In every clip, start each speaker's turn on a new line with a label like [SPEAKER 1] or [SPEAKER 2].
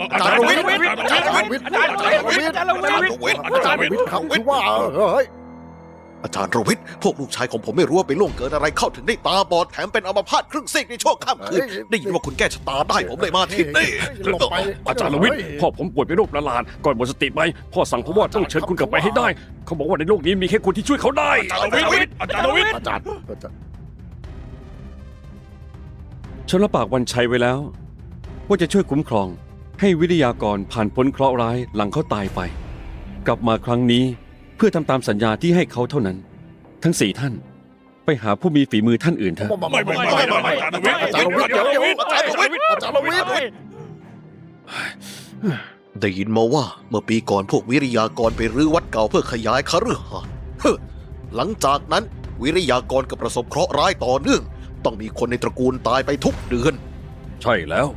[SPEAKER 1] อาจารย์รวิทย์
[SPEAKER 2] อาจารย์รวิทย์
[SPEAKER 1] อาจารย์รวิทย์อาจารย์รวิทย์อาจารย์รวิทย์
[SPEAKER 2] วิทย์ครับคือว่าเฮ้ย
[SPEAKER 1] อาจารย์รวิทย์พวกลูกชายของผมไม่รู้ว่าไปล่วงเกินอะไรเข้าถึงได้ตาบอดแถมเป็นอัมพาตครึ่งซีกในช่วงค่ำคืนได้ยินว่าคุณแก้ชะตาได้ผมเลยมาที่นี่
[SPEAKER 3] อาจารย์ลวิทย์พ่อผมป่วยเป็นโรคประหลาดก่อนหมดสติไปพ่อสั่งผมว่าต้องเชิญคุณกลับไปให้ได้ เขาบอกว่าในโลกนี้มีแค่คุณที่ช่วยเขาได้
[SPEAKER 1] อาจารย์รวิทย์อาจารย์รวิทย์
[SPEAKER 2] อาจารย์อาจารย์
[SPEAKER 3] ฉันรับปากวันชัยไว้แล้ว ว่าจะช่วยคุ้มครอง ให้วิทยากรผ่านพ้นเคราะห์ร้ายหลังเขาตายไป กลับมาครั้งนี้เพื่อทำตามสัญญาที่ให้เขาเท่านั้น ทั้งสี่ท่าน ไปหาผู้มีฝีมือท่านอื่นเถอะ
[SPEAKER 1] ไม่ไม่ไม่ไม่ไม่อาจารย์รวิทย์อาจารย์รวิทย์อาจารย์รวิทย์อาจารย์รวิทย์
[SPEAKER 2] อาจารย์รวิทย์
[SPEAKER 1] ได้ยินมาว่าเมื่อปีก่อนพวกวิริยากรไปรื้อวัดเก่าเพื่อขยายคฤหาสน์เฮ้อหลังจากนั้นวิริยากรก็ประสบเคราะห์ร้ายต่อเนื่อง ต้องมีคนในตระกูลตายไปทุกเดือน
[SPEAKER 3] ใช่แล้ว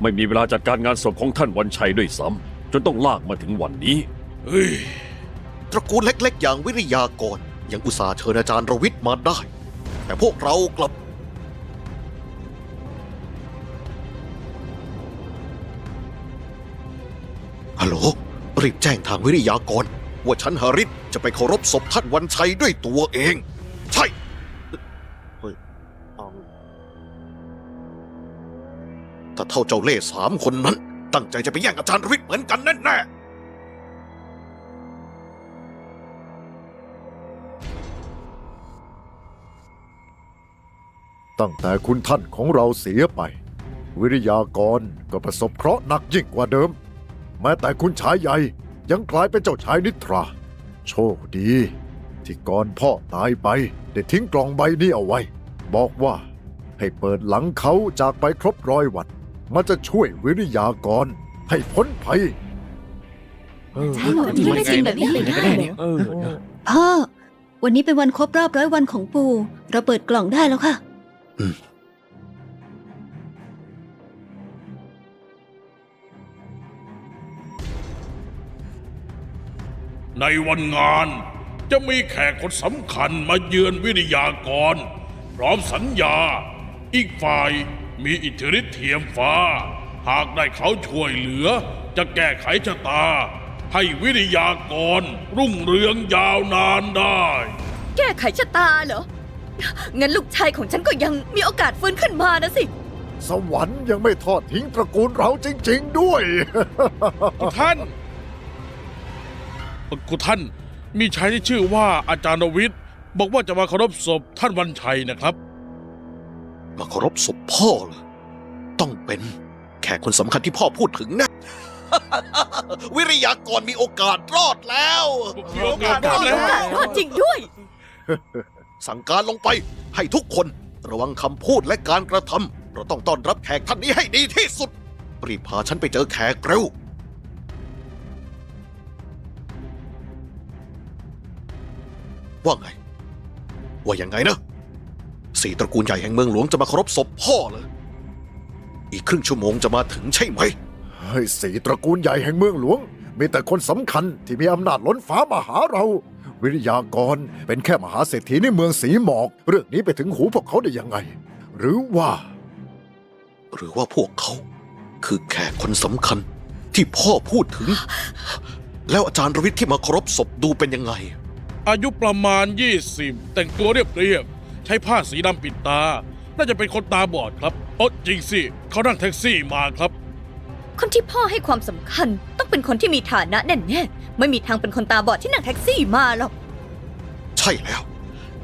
[SPEAKER 3] ไม่มีเวลาจัดการงานศพของท่านวันชัยด้วยซ้ำจนต้องลากมาถึงวันนี้
[SPEAKER 1] เฮ้ย ตระกูลเล็กๆ อย่างวิริยากรยังอุตส่าห์เชิญอาจารย์รวิทย์มาได้ แต่พวกเรากลับ ฮัลโหล รีบแจ้งทางวิริยากร ว่าฉันหาริศจะไปเคารพศพท่านวันชัยด้วยตัวเองาเท่าเจ้าเล่ห์สามคนนั้น ตั้งใจจะไปแย่งอาจารย์รวิทย์เหมือนกันแน่ๆ
[SPEAKER 2] ตั้งแต่คุณท่านของเราเสียไป วิริยากรก็ประสบเคราะห์หนักยิ่งกว่าเดิม แม้แต่คุณชายใหญ่ยังกลายเป็นเจ้าชายนิทรา โชคดี ที่ก่อนพ่อตายไป ได้ทิ้งกล่องใบนี้เอาไว้ บอกว่าให้เปิดหลังเขาจากไปครบร้อยวัน มันจะช่วยวิริยากรให้พ้นภัย
[SPEAKER 4] ใช่เหรอที่ไม่จริงแบบนี้เลยได้เหรอ
[SPEAKER 3] เออ
[SPEAKER 4] พ่อ วันนี้เป็นวันครบรอบร้อยวันของปู่ เราเปิดกล่องได้แล้วค่ะ
[SPEAKER 5] ในวันงานจะมีแขกคนสำคัญมาเยือนวิทยากร พร้อมสัญญา อีกฝ่าย มีอิทธิฤทธิ์เทียมฟ้า หากได้เขาช่วยเหลือ จะแก้ไขชะตา ให้วิทยากรรุ่งเรืองยาวนานได้
[SPEAKER 6] แก้ไขชะตาเหรอ งั้นลูกชายของฉันก็ยังมีโอกาสฟื้นขึ้นมานะสิ
[SPEAKER 2] สวรรค์ยังไม่ทอดทิ้งตระกูลเราจริง ๆ ด้วย
[SPEAKER 5] คุณท่านคุณท่านมีชายที่ชื่อว่าอาจารย์รวิทย์บอกว่าจะมาเคารพศพท่านวันชัยนะครับ
[SPEAKER 1] มาเคารพศพพ่อเหรอต้องเป็นแขกคนสำคัญที่พ่อพูดถึงนะ วิริยากรมีโอกาสรอดแล้ว
[SPEAKER 5] มีโอกาสรอดแล้ว
[SPEAKER 6] รอดจริงด้วย
[SPEAKER 1] สั่งการลงไปให้ทุกคนระวังคำพูดและการกระทำเราต้องต้อนรับแขกท่านนี้ให้ดีที่สุด รีบพาฉันไปเจอแขกเร็ว ว่าไง ว่ายังไงนะ สี่ตระกูลใหญ่แห่งเมืองหลวงจะมาเคารพศพพ่อเลย อีกครึ่งชั่วโมงจะมาถึงใช่ไหม
[SPEAKER 2] เฮ้ยสีตระกูลใหญ่แห่งเมืองหลวง มีแต่คนสำคัญที่มีอำนาจล้นฟ้ามาหาเรา วิริยากรเป็นแค่มหาเศรษฐีในเมืองสีหมอก เรื่องนี้ไปถึงหูพวกเขาได้ยังไง หรือว่า
[SPEAKER 1] หรือว่าพวกเขา คือแขกคนสำคัญที่พ่อพูดถึง แล้วอาจารย์รวิทย์ที่มาเคารพศพดูเป็นยังไง
[SPEAKER 5] อายุประมาณ 20 แต่งตัวเรียบๆ ใช้ผ้าสีดำปิดตา น่าจะเป็นคนตาบอดครับโอ้จริงสิ เขานั่งแท็กซี่มาครับ
[SPEAKER 6] คนที่พ่อให้ความสำคัญต้องเป็นคนที่มีฐานะแน่ๆไม่มีทางเป็นคนตาบอดที่นั่งแท็กซี่มาหรอก
[SPEAKER 1] ใช่แล้ว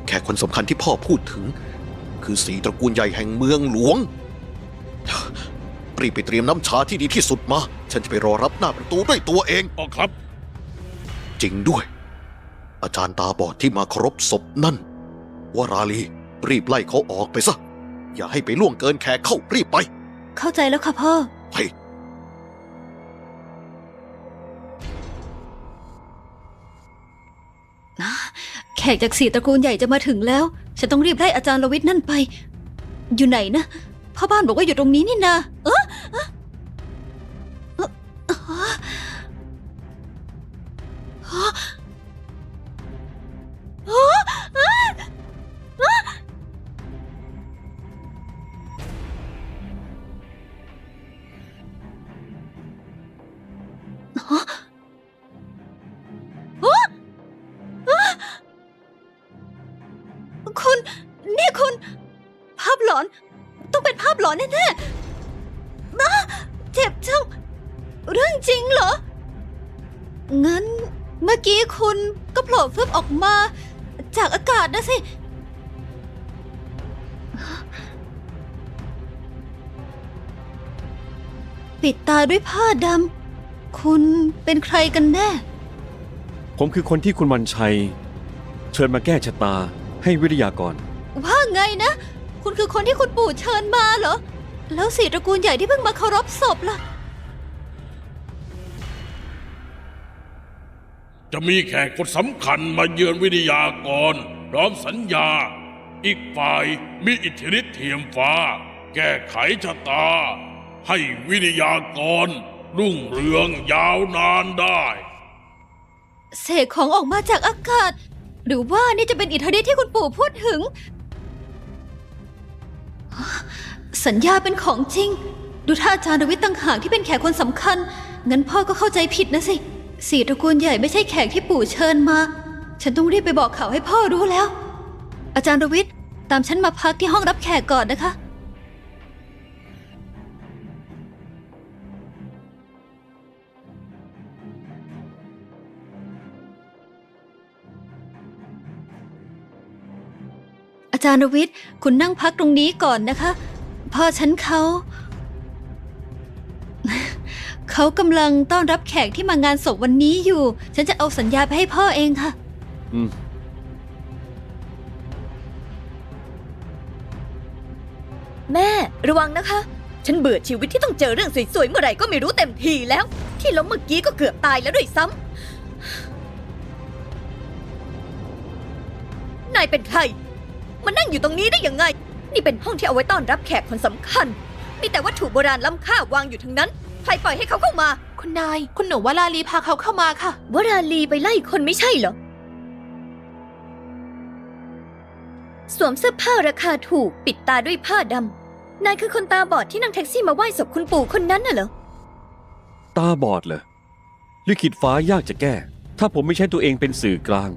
[SPEAKER 1] แขกคนสำคัญที่พ่อพูดถึง คือสีตระกูลใหญ่แห่งเมืองหลวง รีบไปเตรียมน้ำชาที่ดีที่สุดมา ฉันจะไปรอรับหน้าประตูด้วยตัวเอง
[SPEAKER 5] อ๋อครับ
[SPEAKER 1] จริงด้วย อาจารย์ตาบอดที่มาเคารพศพนั่น วราลี รีบไล่เขาออกไปซะ อย่าให้ไปล่วงเกินแขกเข้ารีบไป
[SPEAKER 4] เข้าใจแล้วค่ะพ่อ
[SPEAKER 1] ไป
[SPEAKER 4] แขกจากสี่ตระกูลใหญ่จะมาถึงแล้ว ฉันต้องรีบไล่อาจารย์ลวิทย์นั่นไป อยู่ไหนนะ พ่อบ้านบอกว่าอยู่ตรงนี้นี่นาเออเอ๊ะเอ๊ะเอ๊ะเอ๊ะเอ๊ คุณ นี่คุณ ภาพหลอน ต้องเป็นภาพหลอนแน่ๆนะเจ็บจังเรื่องจริงเหรอ งั้นเมื่อกี้คุณก็โผล่ฟึบออกมา จากอากาศนะสิ ปิดตาด้วยผ้าดำ คุณเป็นใครกันแน่
[SPEAKER 3] ผมคือคนที่คุณวันชัย เชิญมาแก้ชะตา ให้วิทยากร
[SPEAKER 4] ว่าไงนะ คุณคือคนที่คุณปู่เชิญมาเหรอ แล้วสี่ตระกูลใหญ่ที่เพิ่งมาเคารพศพล่ะ
[SPEAKER 5] จะมีแขกคนสำคัญมาเยือนวิทยากร พร้อมสัญญา อีกฝ่ายมีอิทธิฤทธิ์เทียมฟ้า แก้ไขชะตา ให้วิทยากร รุ่งเรืองยาวนานได้
[SPEAKER 4] เสกของออกมาจากอากาศ หรือว่านี่จะเป็นอิทธิฤทธิ์ที่คุณปู่พูดถึง สัญญาเป็นของจริง ดูท่าอาจารย์ดวิทย์ต่างหากที่เป็นแขกคนสำคัญ งั้นพ่อก็เข้าใจผิดนะสิ สี่ตระกูลใหญ่ไม่ใช่แขกที่ปู่เชิญมา ฉันต้องรีบไปบอกข่าวให้พ่อรู้แล้ว อาจารย์ดวิทย์ตามฉันมาพักที่ห้องรับแขกก่อนนะคะ จารย์รวิทย์ คุณนั่งพักตรงนี้ก่อนนะคะ พ่อฉันเขา เขากำลังต้อนรับแขกที่มางานศพวันนี้อยู่ ฉันจะเอาสัญญาไปให้พ่อเองค่ะ
[SPEAKER 3] อืม
[SPEAKER 6] แม่ระวังนะคะ ฉันเบื่อชีวิตที่ต้องเจอเรื่องสวยๆเมื่อไหร่ก็ไม่รู้เต็มทีแล้ว ที่ล้มเมื่อกี้ก็เกือบตายแล้วด้วยซ้ำนายเป็นใคร มานั่งอยู่ตรงนี้ได้ยังไง นี่เป็นห้องที่เอาไว้ต้อนรับแขกคนสำคัญ มีแต่วัตถุโบราณล้ำค่าวางอยู่ทั้งนั้น ใครปล่อยให้เขาเข้ามา
[SPEAKER 7] คุณนาย คุณหนูวลาลีพาเขาเข้ามาค่ะ
[SPEAKER 6] วราลีไปไล่คนไม่ใช่เหรอ สวมเสื้อผ้าราคาถูกปิดตาด้วยผ้าดำ นายคือคนตาบอดที่นั่งแท็กซี่มาไหว้ศพคุณปู่คนนั้นน่ะเหรอ
[SPEAKER 3] ตาบอดเหรอลิขิตฟ้ายากจะแก้ ถ้าผมไม่ใช่ตัวเองเป็นสื่อกลาง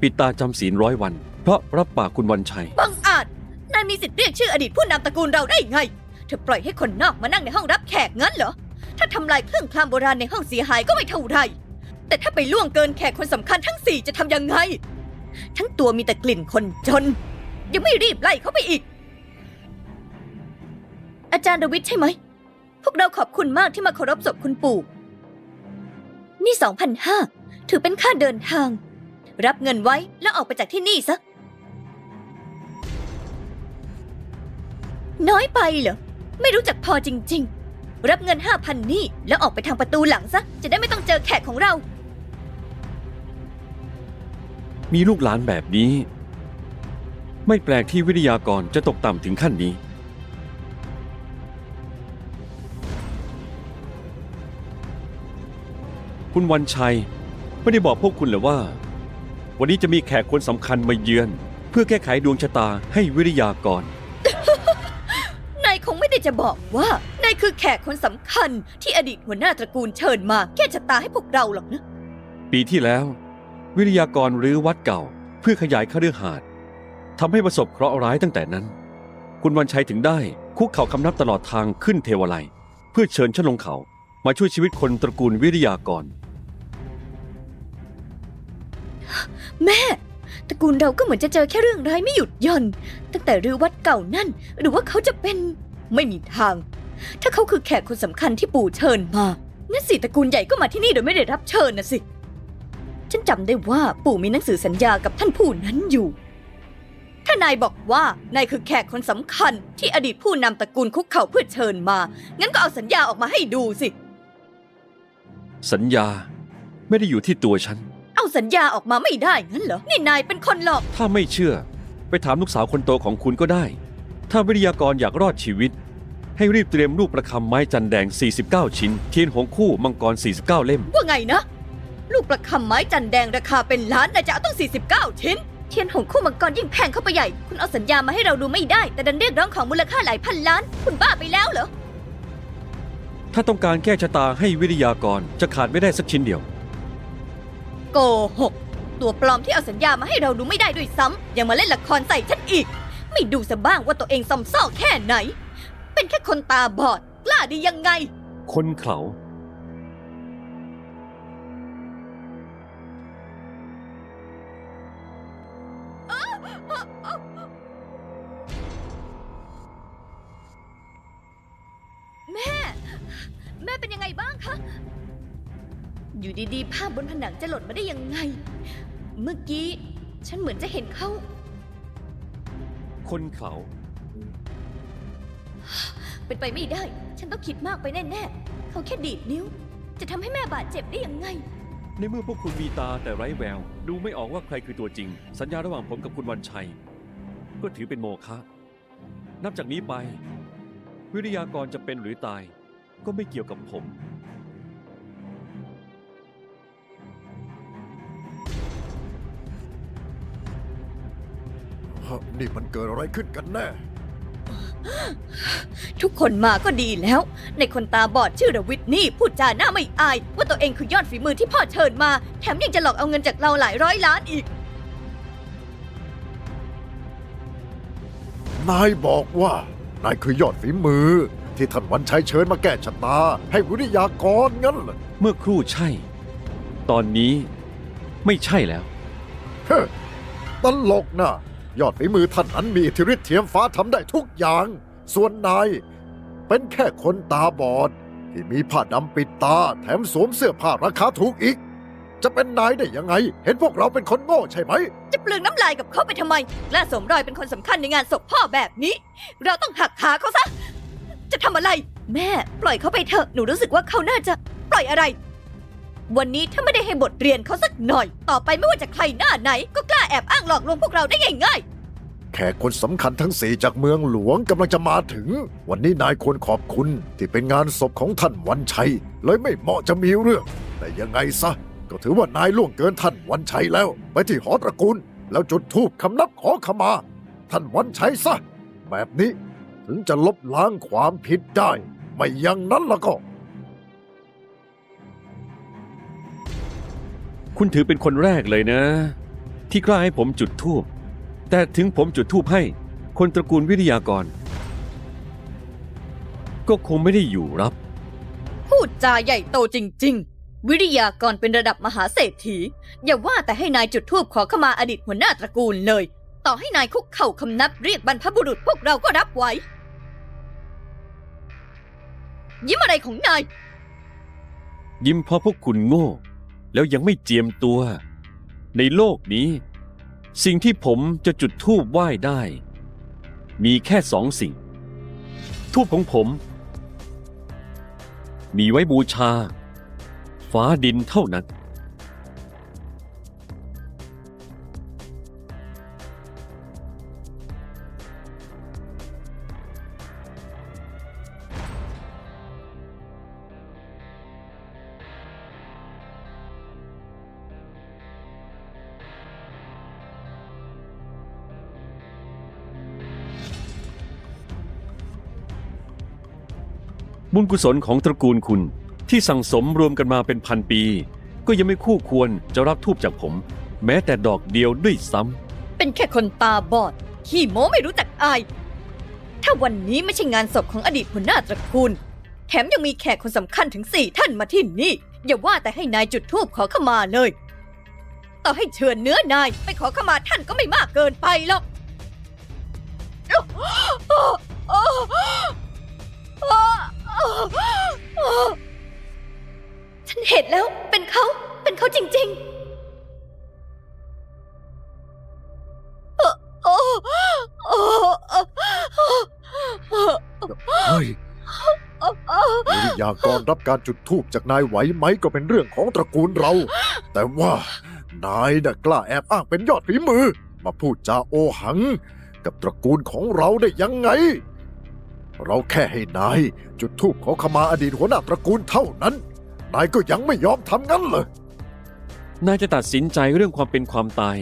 [SPEAKER 3] ปิดตาจำศีลร้อยวันเพ ราะรับปากคุณวันชัย
[SPEAKER 6] บังอาจนายมีสิทธิ์เรียกชื่ออดีตผู้นำตระกูลเราได้ไง เธอปล่อยให้คนนอกมานั่งในห้องรับแขกงั้นเหรอ ถ้าทำลายเครื่องคลามโบราณในห้องเสียหายก็ไม่เท่าไร แต่ถ้าไปล่วงเกินแขกคนสำคัญทั้งสี่จะทำยังไง ทั้งตัวมีแต่กลิ่นคนจน ยังไม่รีบไล่เขาไปอีก อาจารย์ดวิทใช่ไหม พวกเราขอบคุณมากที่มาเคารพศพคุณปู่ นี่สองพันห้าถือเป็นค่าเดินทาง รับเงินไว้แล้วออกไปจากที่นี่ซะ น้อยไปเหรอ ไม่รู้จักพอจริง ๆ รับเงินห้าพันนี่ แล้วออกไปทางประตูหลังซะ จะได้ไม่ต้องเจอแขกของเรา
[SPEAKER 3] มีลูกหลานแบบนี้ ไม่แปลกที่วิทยากรจะตกต่ำถึงขั้นนี้ คุณวันชัยไม่ได้บอกพวกคุณเลยว่า วันนี้จะมีแขกคนสำคัญมาเยือน เพื่อแก้ไขดวงชะตาให้วิทยากร
[SPEAKER 6] นายคงไม่ได้ จะบอกว่านายคือแขกคนสำคัญที่อดีตหัวหน้าตระกูลเชิญมาแก้ชะตาให้พวกเราหรอกนะ
[SPEAKER 3] ปีที่แล้ว วิทยากรรื้อวัดเก่า เพื่อขยายคฤหาสน์ทำให้ประสบเคราะห์ร้ายตั้งแต่นั้น คุณวันชัยถึงได้คุกเข่าคำนับตลอดทางขึ้นเทวาลัยเพื่อเชิญชนลงเขา มาช่วยชีวิตคนตระกูลวิทยากร
[SPEAKER 6] แม่ ตระกูลเราก็เหมือนจะเจอแค่เรื่องร้ายไม่หยุดหย่อน ตั้งแต่รื้อวัดเก่านั่น หรือว่าเขาจะเป็น ไม่มีทาง ถ้าเขาคือแขกคนสำคัญที่ปู่เชิญมางั้นสิตระกูลใหญ่ก็มาที่นี่โดยไม่ได้รับเชิญนะสิ ฉันจำได้ว่าปู่มีหนังสือสัญญากับท่านผู้นั้นอยู่ ถ้านายบอกว่านายคือแขกคนสำคัญที่อดีตผู้นำตระกูลคุกเข่าเพื่อเชิญมา งั้นก็เอาสัญญาออกมาให้ดูสิ
[SPEAKER 3] สัญญาไม่ได้อยู่ที่ตัวฉัน
[SPEAKER 6] เอาสัญญาออกมาไม่ได้งั้นเหรอ นี่นายเป็นคนหลอก
[SPEAKER 3] ถ้าไม่เชื่อ ไปถามลูกสาวคนโตของคุณก็ได้ ถ้าวิทยากรอยากรอดชีวิต ให้รีบเตรียมรูปประคำไม้จันแดง 49 ชิ้น เทียนหงคู่มังกร 49 เล่ม
[SPEAKER 6] ว่าไงนะ ลูกประคำไม้จันแดงราคาเป็นล้านนายจะเอาต้อง 49 ชิ้น เทียนหงคู่มังกรยิ่งแพงเข้าไปใหญ่ คุณเอาสัญญามาให้เราดูไม่ได้ แต่ดันเรียกร้องของมูลค่าหลายพันล้าน คุณบ้าไปแล้วเหรอ
[SPEAKER 3] ถ้าต้องการแก้ชะตาให้วิทยากรจะขาดไม่ได้สักชิ้นเดียว
[SPEAKER 6] โกหก ตัวปลอมที่เอาสัญญามาให้เราดูไม่ได้ด้วยซ้ำยังมาเล่นละครใส่ฉันอีก ไม่ดูซะบ้างว่าตัวเองซอมซ่อแค่ไหน เป็นแค่คนตาบอดกล้าดียังไง
[SPEAKER 3] คนเขา
[SPEAKER 6] แม่ แม่เป็นยังไงบ้างคะ อยู่ดีๆ ภาพบนผนังจะหล่นมาได้ยังไง เมื่อกี้ ฉันเหมือนจะเห็นเขา
[SPEAKER 3] คนเขา
[SPEAKER 6] เป็นไปไม่ได้ ฉันต้องคิดมากไปแน่ๆ เขาแค่ดีดนิ้ว จะทำให้แม่บาดเจ็บได้ยังไง
[SPEAKER 3] ในเมื่อพวกคุณมีตาแต่ไร้แวว ดูไม่ออกว่าใครคือตัวจริง สัญญาระหว่างผมกับคุณวันชัย ก็ถือเป็นโมฆะนับจากนี้ไป วิทยากรจะเป็นหรือตาย ก็ไม่เกี่ยวกับผม
[SPEAKER 2] นี่มันเกิดอะไรขึ้นกันแน่
[SPEAKER 6] ทุกคนมาก็ดีแล้ว ในคนตาบอดชื่อระวิทนี่พูดจาหน้าไม่อาย ว่าตัวเองคือยอดฝีมือที่พ่อเชิญมา แถมยังจะหลอกเอาเงินจากเราหลายร้อยล้านอีก
[SPEAKER 2] นายบอกว่า นายคือยอดฝีมือ ที่ท่านวันชัยเชิญมาแก้ชะตา ให้วิทยากรงั้นเหรอ
[SPEAKER 3] เมื่อครู่ใช่ ตอนนี้ไม่ใช่แล้ว
[SPEAKER 2] เฮ้อตลกนะ ยอดฝีมือท่านนั้นมีอิทธิฤทธิ์เทียมฟ้าทำได้ทุกอย่าง ส่วนนาย เป็นแค่คนตาบอด ที่มีผ้าดำปิดตา แถมสวมเสื้อผ้าราคาถูกอีก จะเป็นนายได้ยังไง เห็นพวกเราเป็นคนโง่ใช่ไหม
[SPEAKER 6] จะเปลืองน้ำลายกับเขาไปทำไมกล้าสวมรอยเป็นคนสำคัญในงานศพพ่อแบบนี้ เราต้องหักขาเขาซะ จะทำอะไร แม่ ปล่อยเขาไปเถอะหนูรู้สึกว่าเขาน่าจะ ปล่อยอะไร วันนี้ถ้าไม่ได้ให้บทเรียนเขาสักหน่อย ต่อไปไม่ว่าจะใครหน้าไหน ก็กล้าแอบอ้างหลอกลวงพวกเราได้ง่าย
[SPEAKER 2] แขกคนสำคัญทั้งสี่จากเมืองหลวงกำลังจะมาถึง วันนี้นายควรขอบคุณที่เป็นงานศพของท่านวันชัยเลยไม่เหมาะจะมีเรื่อง แต่ยังไงซะ ก็ถือว่านายล่วงเกินท่านวันชัยแล้ว ไปที่หอตระกูล แล้วจุดธูปคำนับขอขมา ท่านวันชัยซะ แบบนี้ ถึงจะลบล้างความผิดได้ ไม่อย่างนั้นล้วก็
[SPEAKER 3] คุณถือเป็นคนแรกเลยนะ ที่กล้าให้ผมจุดธูปแต่ถึงผมจุดธูปให้ คนตระกูลวิทยากร ก็คงไม่ได้อยู่รับ
[SPEAKER 6] ๆพูดจาใหญ่โตจริง ๆ วิทยากรเป็นระดับมหาเศรษฐี อย่าว่าแต่ให้นายจุดธูปขอขมาอดีตหัวหน้าตระกูลเลย ต่อให้นายคุกเข่าคำนับเรียกบรรพบุรุษพวกเราก็รับไว้ ยิ้มอะไรของนาย
[SPEAKER 3] ยิ้มเพราะพวกคุณโง่ แล้วยังไม่เจียมตัว ในโลกนี้ สิ่งที่ผมจะจุดธูปไหว้ได้ มีแค่สองสิ่งทูปของผม มีไว้บูชา ฟ้าดินเท่านั้น บุญกุศลของตระกูลคุณ ที่สั่งสมรวมกันมาเป็นพันปี ก็ยังไม่คู่ควรจะรับทูบจากผม แม้แต่ดอกเดียวด้วยซ้ำ
[SPEAKER 6] เป็นแค่คนตาบอด ขี้โม้ไม่รู้จักอาย ถ้าวันนี้ไม่ใช่งานศพของอดีตหัวหน้าตระกูล แถมยังมีแขกคนสำคัญถึงสี่ท่านมาที่นี่ อย่าว่าแต่ให้นายจุดธูปขอขมาเลย ต่อให้เชิญเนื้อนายไปขอขมาท่านก็ไม่มากเกินไปหรอก ฉันเห็นแล้วเป็นเขาเป็นเขาจริงๆ
[SPEAKER 2] เฮ้ยวิทยากรรับการจุดธูปจากนายไหวไหมก็เป็นเรื่องของตระกูลเรา แต่ว่านายน่ะกล้าแอบอ้างเป็นยอดฝีมือ มาพูดจาโอหัง กับตระกูลของเราได้ยังไง เราแค่ให้นายจุดธูปขอขมาอดีตหัวหน้าตระกูลเท่านั้น นายก็ยังไม่ยอมทำงั้นเลย
[SPEAKER 3] นายจะตัดสินใจเรื่องความเป็นความตาย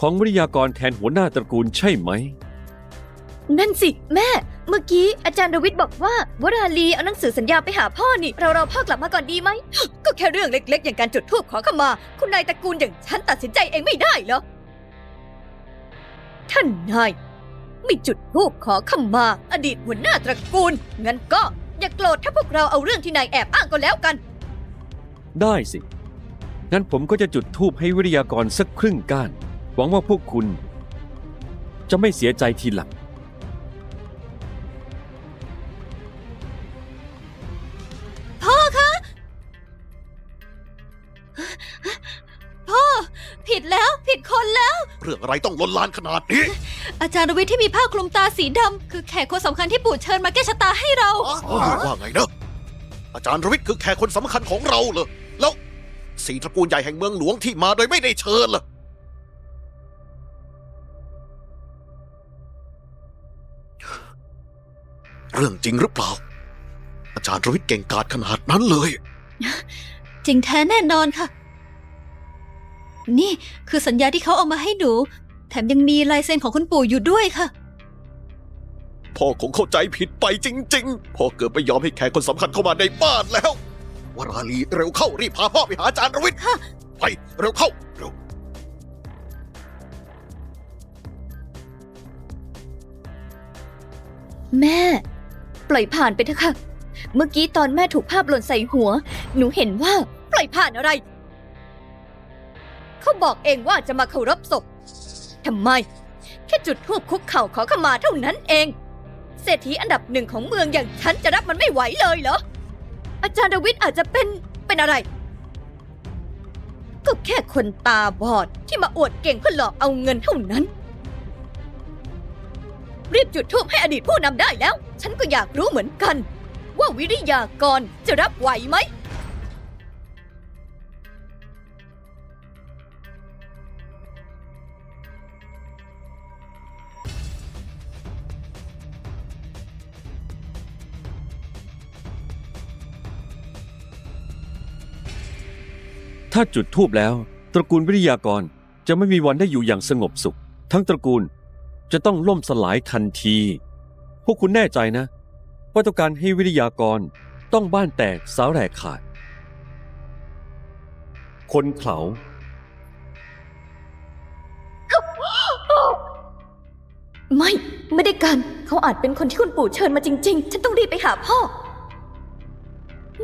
[SPEAKER 3] ของวิทยากรแทนหัวหน้าตระกูลใช่ไหม
[SPEAKER 6] นั่นสิแม่ เมื่อกี้อาจารย์ดวิดบอกว่าวราลีเอาหนังสือสัญญาไปหาพ่อนี่ เราเราพ่อกลับมาก่อนดีไหม ก็แค่เรื่องเล็ก ๆ อย่างการจุดธูปขอขมา คุณนายตระกูลอย่างฉันตัดสินใจเองไม่ได้เหรอท่านนาย ไม่จุดธูปขอขมา อดีตหัวหน้าตระกูล งั้นก็อย่าโกรธถ้าพวกเราเอาเรื่องที่นายแอบอ้างก็แล้วกัน
[SPEAKER 3] ได้สิ งั้นผมก็จะจุดธูปให้วิทยากรสักครึ่งก้าน หวังว่าพวกคุณ จะไม่เสียใจทีหลัง
[SPEAKER 4] ผิดแล้วผิดคนแล้ว
[SPEAKER 1] เรื่องอะไรต้องล้นลานขนาดนี้
[SPEAKER 4] อาจารย์รวิทย์ที่มีผ้าคลุมตาสีดำคือแขกคนสำคัญที่ปู่เชิญมาแก้ชะตาให้เรา
[SPEAKER 1] ว่าไงนะอาจารย์รวิทย์คือแขกคนสำคัญของเราเหรอแล้วสีตระกูลใหญ่แห่งเมืองหลวงที่มาโดยไม่ได้เชิญล่ะเรื่องจริงหรือเปล่า อาจารย์รวิทย์เก่งกาจขนาดนั้นเลย
[SPEAKER 4] จริงแท้แน่นอนค่ะ นี่คือสัญญาที่เขาเอามาให้หนู แถมยังมีลายเซ็นของคุณปู่อยู่ด้วยค่ะ
[SPEAKER 1] พ่อคงเข้าใจผิดไปจริง ๆ พ่อเกิดไม่ยอมให้แขกคนสำคัญเข้ามาในบ้านแล้ว วราลีเร็วเข้ารีบพาพ่อไปหาอาจารย์รวิทย์ไปเร็วเข้าเร็ว
[SPEAKER 6] แม่ ปล่อยผ่านไปเถอะค่ะ เมื่อกี้ตอนแม่ถูกภาพหล่นใส่หัว หนูเห็นว่า ปล่อยผ่านอะไร เขาบอกเองว่าจะมาเคารพศพ ทำไม แค่จุดธูปคุกเข่าขอขมาเท่านั้นเอง เศรษฐีอันดับหนึ่งของเมืองอย่างฉันจะรับมันไม่ไหวเลยเหรอ อาจารย์ดวิดอาจจะเป็นเป็นอะไร ก็แค่คนตาบอดที่มาอวดเก่งเพื่อหลอกเอาเงินเท่านั้น รีบจุดทูปให้อดีตผู้นำได้แล้ว ฉันก็อยากรู้เหมือนกัน ว่าวิริยากรจะรับไหวไหมา
[SPEAKER 3] จุดทูบแล้ว ตระกูลวิทยากรจะไม่มีวันได้อยู่อย่างสงบสุข ทั้งตระกูลจะต้องล่มสลายทันที พวกคุณแน่ใจนะ ว่าต้องการให้วิทยากรต้องบ้านแตกสาแหรกขาด คนเขา
[SPEAKER 6] ไม่ ไม่ได้กัน เขาอาจเป็นคนที่คุณปู่เชิญมาจริง ๆ ฉันต้องรีบไปหาพ่อ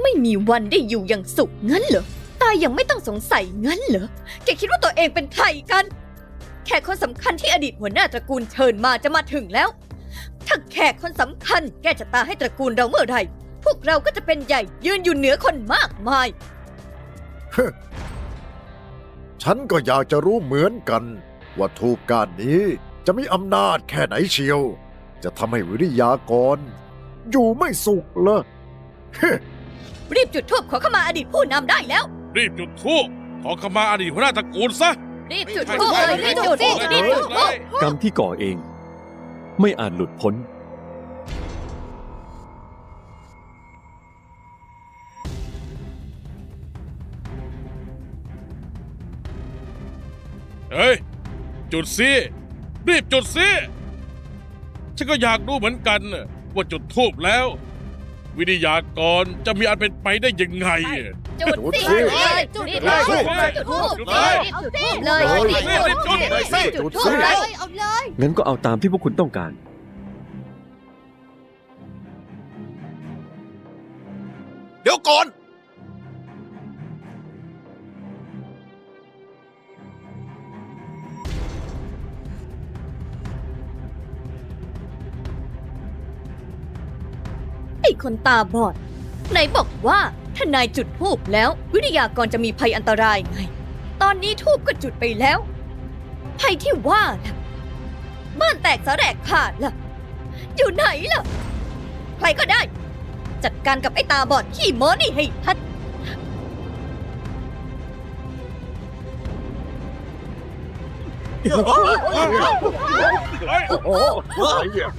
[SPEAKER 6] ไม่มีวันได้อยู่อย่างสุขงั้นเหรอายยังไม่ต้องสงสัยงั้นเหรอ แกคิดว่าตัวเองเป็นใครกัน แขกคนสำคัญที่อดีตหัวหน้าตระกูลเชิญมาจะมาถึงแล้ว ถ้าแขกคนสำคัญ แกจะตาให้ตระกูลเราเมื่อไหร่ พวกเราก็จะเป็นใหญ่ยืนอยู่เหนือคนมากมาย
[SPEAKER 2] ฉันก็อยากจะรู้เหมือนกัน ว่าทูปการนี้จะมีอำนาจแค่ไหนเชียว จะทำให้วิริยากร อยู่ไม่สุขเหรอ
[SPEAKER 6] รีบจุดธูปขอขมาอดีตผู้นำได้แล้ว
[SPEAKER 5] รีบจุดธูปขอขมาอดีตหัวหน้าตระกูลซะ
[SPEAKER 6] รีบจุดธูปเลยรีบจุดรีบจุดรีบจุดธูป
[SPEAKER 3] กรรมที่ก่อเอง ไม่อาจหลุดพ้น
[SPEAKER 5] เฮ้ย จุดสิรีบจุดสิฉันก็อยากรู้เหมือนกันน่ะว่าจุดทูบแล้ว วิทยากรจะมีอันเป็นไปได้ยังไง
[SPEAKER 6] จุดสิ
[SPEAKER 2] จุดสิ
[SPEAKER 6] เลยจุด
[SPEAKER 2] จุ
[SPEAKER 6] เลย
[SPEAKER 2] ดสิ
[SPEAKER 6] จุดธูป
[SPEAKER 5] จุด
[SPEAKER 6] เล
[SPEAKER 5] เลย
[SPEAKER 6] ยจุดธูปเลย
[SPEAKER 2] จุด
[SPEAKER 6] จุด
[SPEAKER 2] เลย
[SPEAKER 6] สิ
[SPEAKER 2] จุ
[SPEAKER 6] จุ
[SPEAKER 2] ด
[SPEAKER 6] ด
[SPEAKER 2] สิ
[SPEAKER 6] ธูปเลยเอาเลย
[SPEAKER 3] งั้นก็เอาตามที่พวกคุณต้องการ
[SPEAKER 1] เดี๋ยวก่อน
[SPEAKER 6] ไอ้คนตาบอดไหนบอกว่า ถ้านายจุดธูปแล้ว วิทยากรจะมีภัยอันตรายไง ตอนนี้ธูปก็จุดไปแล้ว ภัยที่ว่าล่ะ บ้านแตกสาแหรกขาดล่ะ อยู่ไหนล่ะ ใครก็ได้ จัดการกับไอ้ตาบอดขี้โม้นี่ให้ทัด
[SPEAKER 2] โอ้โหอะไรเนี่ย